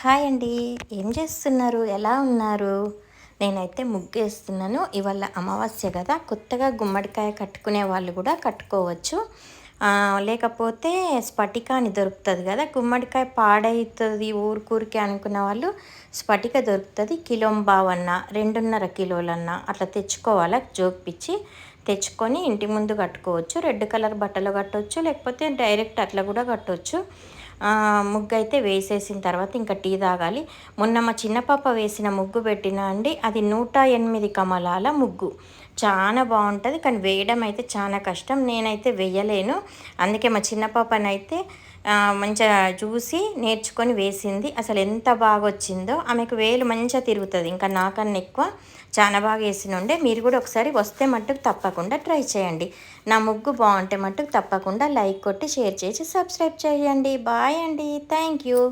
Hi అండి. ఏం చేస్తున్నారు? ఎలా ఉన్నారు? నేనైతే ముగ్గు వేస్తున్నాను ఇవాళ అమావాస్య కదా. కొత్తగా గుమ్మడికాయ కట్టుకునే వాళ్ళు కూడా కట్టుకోవచ్చు. లేకపోతే స్ఫటిక అని దొరుకుతుంది కదా. గుమ్మడికాయ పాడవుతుంది ఊరికూరికి అనుకున్న వాళ్ళు స్ఫటిక దొరుకుతుంది. కిలోంబావన్న రెండున్నర కిలోలన్న అట్లా తెచ్చుకోవాలా? జోకిపిచ్చి తెచ్చుకొని ఇంటి ముందు కట్టుకోవచ్చు. రెడ్ కలర్ బట్టలు కట్టవచ్చు లేకపోతే డైరెక్ట్ అట్లా కూడా కట్టవచ్చు ముగ్గు అయితే వేసేసిన తర్వాత ఇంకా టీ తాగాలి. మొన్న మా చిన్న పాప వేసిన ముగ్గు పెట్టిన అండి అది నూట ఎనిమిది కమలాల ముగ్గు. చాలా బాగుంటుంది కానీ వేయడం అయితే చాలా కష్టం. నేనైతే వేయలేను. అందుకే మా చిన్న పాపనైతే మంచిగా చూసి నేర్చుకొని వేసింది. అసలు ఎంత బాగా వచ్చిందో ఆమెకు వేలు మంచిగా తిరుగుతుంది. ఇంకా నాకన్నా ఎక్కువ చాలా బాగా వేసిన ఉండే. మీరు కూడా ఒకసారి వస్తే మట్టుకు తప్పకుండా ట్రై చేయండి. నా ముగ్గు బాగుంటే మట్టుకు తప్పకుండా లైక్ కొట్టి షేర్ చేసి సబ్స్క్రైబ్ చేయండి. బాయ్ అండి. Thank you.